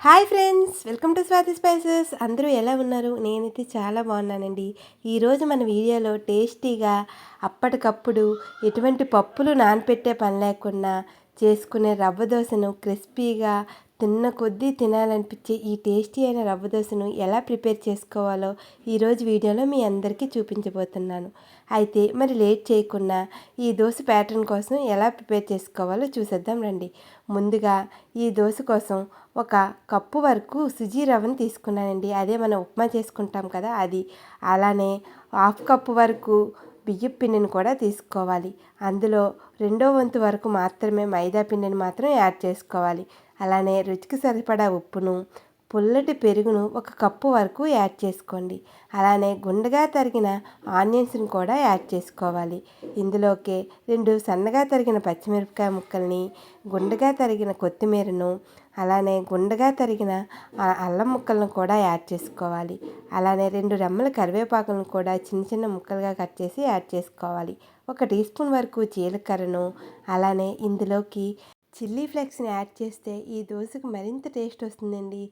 Hi friends welcome to Swathi spices. అందరూ ఎలా ఉన్నారు? నేనైతే చాలా బాగున్నానండి. ఈరోజు మన వీడియోలో టేస్టీగా అప్పటికప్పుడు ఎటువంటి పప్పులు నానపెట్టే పని లేకుండా చేసుకునే రవ్వ దోశను క్రిస్పీగా తిన్న కొద్దీ తినాలనిపించే ఈ టేస్టీ అయిన రవ్వ దోశను ఎలా ప్రిపేర్ చేసుకోవాలో ఈరోజు వీడియోలో మీ అందరికీ చూపించబోతున్నాను. అయితే మరి లేట్ చేయకుండా ఈ దోశ ప్యాటర్న్ కోసం ఎలా ప్రిపేర్ చేసుకోవాలో చూసేద్దాం రండి. ముందుగా ఈ దోశ కోసం ఒక కప్పు వరకు సుజీ రవ్వను తీసుకున్నానండి. అదే మనం ఉప్మా చేసుకుంటాం కదా అది. అలానే హాఫ్ కప్పు వరకు బియ్యం పిండిని కూడా తీసుకోవాలి. అందులో రెండో వంతు వరకు మాత్రమే మైదా పిండిని మాత్రం యాడ్ చేసుకోవాలి. అలానే రుచికి సరిపడా ఉప్పును పుల్లటి పెరుగును ఒక కప్పు వరకు యాడ్ చేసుకోండి. అలానే గుండగా తరిగిన ఆనియన్స్ని కూడా యాడ్ చేసుకోవాలి. ఇందులోకి రెండు సన్నగా తరిగిన పచ్చిమిరపకాయ ముక్కల్ని గుండగా తరిగిన కొత్తిమీరను అలానే గుండగా తరిగిన అల్లం ముక్కలను కూడా యాడ్ చేసుకోవాలి. అలానే రెండు రెమ్మల కరివేపాకులను కూడా చిన్న చిన్న ముక్కలుగా కట్ చేసి యాడ్ చేసుకోవాలి. ఒక టీ స్పూన్ వరకు జీలకర్రను అలానే ఇందులోకి చిల్లీ ఫ్లేక్స్ని యాడ్ చేస్తే ఈ దోశకు మరింత టేస్ట్ వస్తుందండి.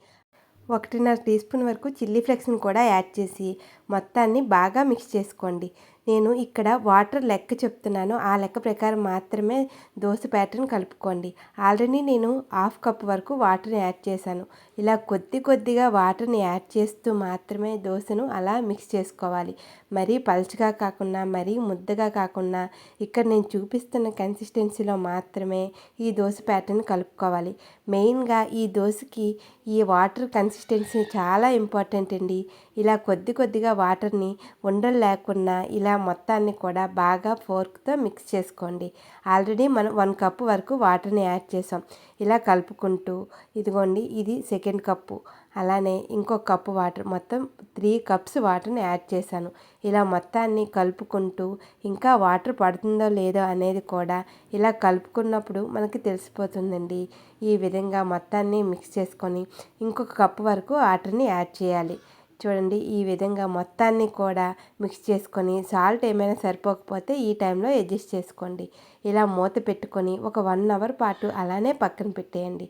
ఒకటిన్నర టీ స్పూన్ వరకు చిల్లీ ఫ్లేక్స్ని కూడా యాడ్ చేసి మొత్తాన్ని బాగా మిక్స్ చేసుకోండి. నేను ఇక్కడ వాటర్ లెక్క చెప్తున్నాను. ఆ లెక్క ప్రకారం మాత్రమే దోశ ప్యాటర్న్ కలుపుకోండి. ఆల్రెడీ నేను హాఫ్ కప్ వరకు వాటర్ని యాడ్ చేశాను. ఇలా కొద్ది కొద్దిగా వాటర్ని యాడ్ చేస్తూ మాత్రమే దోశను అలా మిక్స్ చేసుకోవాలి. మరీ పలుచగా కాకుండా మరీ ముద్దగా కాకుండా ఇక్కడ నేను చూపిస్తున్న కన్సిస్టెన్సీలో మాత్రమే ఈ దోశ ప్యాటర్న్ కలుపుకోవాలి. మెయిన్గా ఈ దోశకి ఈ వాటర్ కన్సిస్టెన్సీ చాలా ఇంపార్టెంట్ అండి. ఇలా కొద్ది కొద్దిగా వాటర్ని ఉండలు లేకుండా ఇలా మొత్తాన్ని కూడా బాగా ఫోర్క్తో మిక్స్ చేసుకోండి. ఆల్రెడీ మనం వన్ కప్ వరకు వాటర్ని యాడ్ చేసాం. ఇలా కలుపుకుంటూ ఇదిగోండి ఇది సెకండ్ కప్పు. అలానే ఇంకో కప్పు వాటర్ మొత్తం త్రీ కప్స్ వాటర్ని యాడ్ చేశాను. ఇలా మొత్తాన్ని కలుపుకుంటూ ఇంకా వాటర్ పడుతుందో లేదో అనేది కూడా ఇలా కలుపుకున్నప్పుడు మనకి తెలిసిపోతుందండి. ఈ విధంగా మొత్తాన్ని మిక్స్ చేసుకొని ఇంకొక కప్పు వరకు వాటర్ని యాడ్ చేయాలి. చూడండి ఈ విధంగా మొత్తాన్ని కూడా మిక్స్ చేసుకొని సాల్ట్ ఏమైనా సరిపోకపోతే ఈ టైంలో అడ్జస్ట్ చేసుకోండి. ఇలా మూత పెట్టుకొని ఒక వన్ అవర్ పాటు అలానే పక్కన పెట్టేయండి.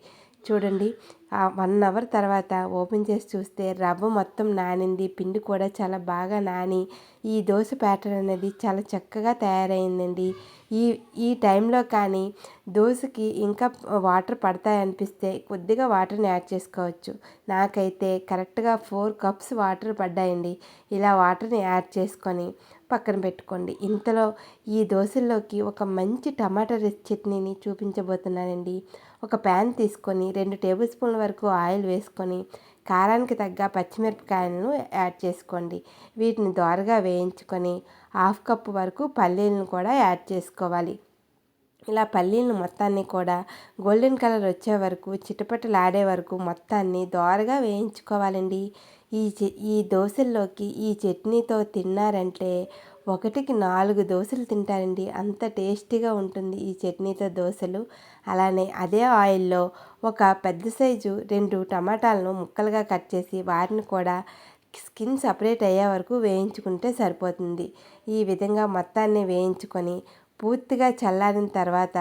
చూడండి వన్ అవర్ తర్వాత ఓపెన్ చేసి చూస్తే రవ్వ మొత్తం నానింది పిండి కూడా చాలా బాగా నాని ఈ దోశ ప్యాటర్న్ అనేది చాలా చక్కగా తయారైందండి. ఈ ఈ టైంలో కానీ దోశకి ఇంకా వాటర్ పడతాయి అనిపిస్తే కొద్దిగా వాటర్ని యాడ్ చేసుకోవచ్చు. నాకైతే కరెక్ట్గా ఫోర్ కప్స్ వాటర్ పడ్డాయండి. ఇలా వాటర్ని యాడ్ చేసుకొని పక్కన పెట్టుకోండి. ఇంతలో ఈ దోశల్లోకి ఒక మంచి టమాటా చట్నీని చూపించబోతున్నానండి. ఒక ప్యాన్ తీసుకొని రెండు టేబుల్ స్పూన్ల వరకు ఆయిల్ వేసుకొని కారానికి తగ్గ పచ్చిమిరపకాయలను యాడ్ చేసుకోండి. వీటిని దోరగా వేయించుకొని హాఫ్ కప్ వరకు పల్లీలను కూడా యాడ్ చేసుకోవాలి. ఇలా పల్లీలను మొత్తాన్ని కూడా గోల్డెన్ కలర్ వచ్చే వరకు చిటపటలాడే వరకు మొత్తాన్ని దోరగా వేయించుకోవాలండి. ఈ ఈ దోశల్లోకి ఈ చట్నీతో తిన్నారంటే ఒకటికి నాలుగు దోశలు తింటారండి. అంత టేస్టీగా ఉంటుంది ఈ చట్నీతో దోశలు. అలానే అదే ఆయిల్లో ఒక పెద్ద సైజు రెండు టమాటాలను ముక్కలుగా కట్ చేసి వాటిని కూడా స్కిన్ సపరేట్ అయ్యే వరకు వేయించుకుంటే సరిపోతుంది. ఈ విధంగా మొత్తాన్ని వేయించుకొని పూర్తిగా చల్లారిన తర్వాత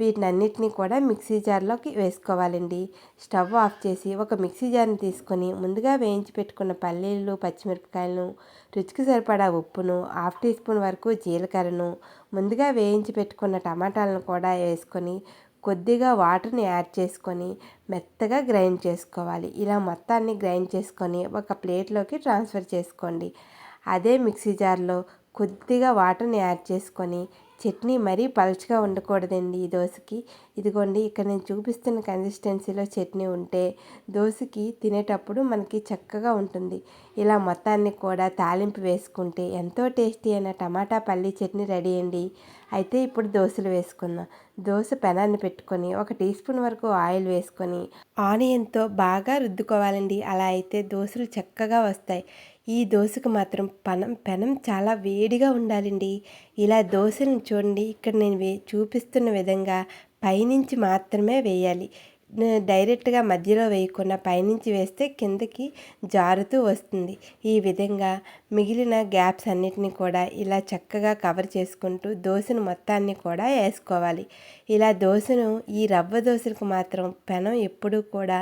వీటినన్నిటినీ కూడా మిక్సీ జార్లోకి వేసుకోవాలండి. స్టవ్ ఆఫ్ చేసి ఒక మిక్సీ జార్ని తీసుకొని ముందుగా వేయించి పెట్టుకున్న పల్లీలు పచ్చిమిరపకాయలను రుచికి సరిపడా ఉప్పును హాఫ్ టీ స్పూన్ వరకు జీలకర్రను ముందుగా వేయించి పెట్టుకున్న టమాటాలను కూడా వేసుకొని కొద్దిగా వాటర్ని యాడ్ చేసుకొని మెత్తగా గ్రైండ్ చేసుకోవాలి. ఇలా మొత్తాన్ని గ్రైండ్ చేసుకొని ఒక ప్లేట్లోకి ట్రాన్స్ఫర్ చేసుకోండి. అదే మిక్సీ జార్లో కొద్దిగా వాటర్ని యాడ్ చేసుకొని చట్నీ మరీ పలుచగా ఉండకూడదండి ఈ దోశకి. ఇదిగోండి ఇక్కడ నేను చూపిస్తున్న కన్సిస్టెన్సీలో చట్నీ ఉంటే దోశకి తినేటప్పుడు మనకి చక్కగా ఉంటుంది. ఇలా మొత్తాన్ని కూడా తాలింపు వేసుకుంటే ఎంతో టేస్టీ అయిన టమాటా పల్లీ చట్నీ రెడీ అండి. అయితే ఇప్పుడు దోశలు వేసుకుందాం. దోశ పెనాన్ని పెట్టుకొని ఒక టీ స్పూన్ వరకు ఆయిల్ వేసుకొని ఆనియన్తో బాగా రుద్దుకోవాలండి. అలా అయితే దోశలు చక్కగా వస్తాయి. ఈ దోశకు మాత్రం పనం పెనం చాలా వేడిగా ఉండాలండి. ఇలా దోశను చూడండి. ఇక్కడ నేను వే చూపిస్తున్న విధంగా పైనుంచి మాత్రమే వేయాలి. డైరెక్ట్గా మధ్యలో వేయకుండా పైనుంచి వేస్తే కిందకి జారుతూ వస్తుంది. ఈ విధంగా మిగిలిన గ్యాప్స్ అన్నిటిని కూడా ఇలా చక్కగా కవర్ చేసుకుంటూ దోశను మొత్తాన్ని కూడా వేసుకోవాలి. ఇలా దోశను ఈ రవ్వ దోశలకు మాత్రం పెనం ఎప్పుడూ కూడా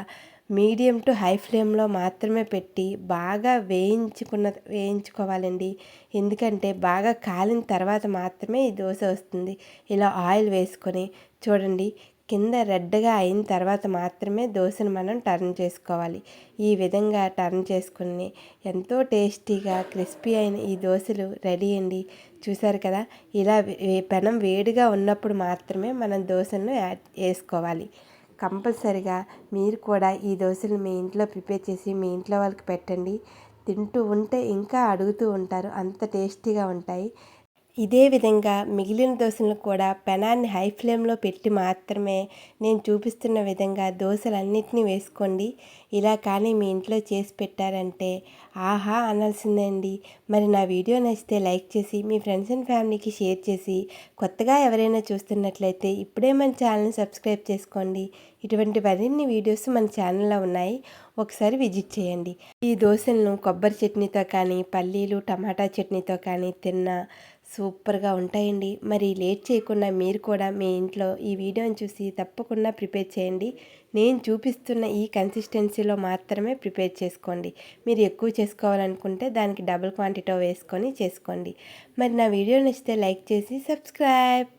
మీడియం టు హై ఫ్లేమ్లో మాత్రమే పెట్టి బాగా వేయించుకున్న వేయించుకోవాలండి. ఎందుకంటే బాగా కాలిన తర్వాత మాత్రమే ఈ దోశ వస్తుంది. ఇలా ఆయిల్ వేసుకొని చూడండి కింద రెడ్గా అయిన తర్వాత మాత్రమే దోశను మనం టర్న్ చేసుకోవాలి. ఈ విధంగా టర్న్ చేసుకుని ఎంతో టేస్టీగా క్రిస్పీ అయిన ఈ దోశలు రెడీ అండి. చూసారు కదా ఇలా పెనం వేడిగా ఉన్నప్పుడు మాత్రమే మనం దోశలను యాడ్ వేసుకోవాలి కంపల్సరిగా మీరు కూడా ఈ దోశలు మీ ఇంట్లో ప్రిపేర్ చేసి మీ ఇంట్లో వాళ్ళకి పెట్టండి. తింటూ ఉంటే ఇంకా అడుగుతూ ఉంటారు. అంత టేస్టీగా ఉంటాయి. ఇదే విధంగా మిగిలిన దోశలను కూడా పెనాన్ని హై ఫ్లేమ్లో పెట్టి మాత్రమే నేను చూపిస్తున్న విధంగా దోశలన్నిటినీ వేసుకోండి. ఇలా కానీ మీ ఇంట్లో చేసి పెట్టారంటే ఆహా అనాల్సిందే అండి మరి నా వీడియో నచ్చితే లైక్ చేసి మీ ఫ్రెండ్స్ అండ్ ఫ్యామిలీకి షేర్ చేసి కొత్తగా ఎవరైనా చూస్తున్నట్లయితే ఇప్పుడే మన ఛానల్ని సబ్స్క్రైబ్ చేసుకోండి. ఇటువంటి మరిన్ని వీడియోస్ మన ఛానల్లో ఉన్నాయి. ఒకసారి విజిట్ చేయండి. ఈ దోశలను కొబ్బరి చట్నీతో కానీ పల్లీలు టమాటా చట్నీతో కానీ తిన్నా సూపర్గా ఉంటాయండి. మరి లేట్ చేయకుండా మీరు కూడా మీ ఇంట్లో ఈ వీడియోని చూసి తప్పకుండా ప్రిపేర్ చేయండి. నేను చూపిస్తున్న ఈ కన్సిస్టెన్సీలో మాత్రమే ప్రిపేర్ చేసుకోండి. మీరు ఎక్కువ చేసుకోవాలనుకుంటే దానికి డబుల్ క్వాంటిటీ వేసుకొని చేసుకోండి. మరి నా వీడియో నచ్చితే లైక్ చేసి సబ్స్క్రైబ్.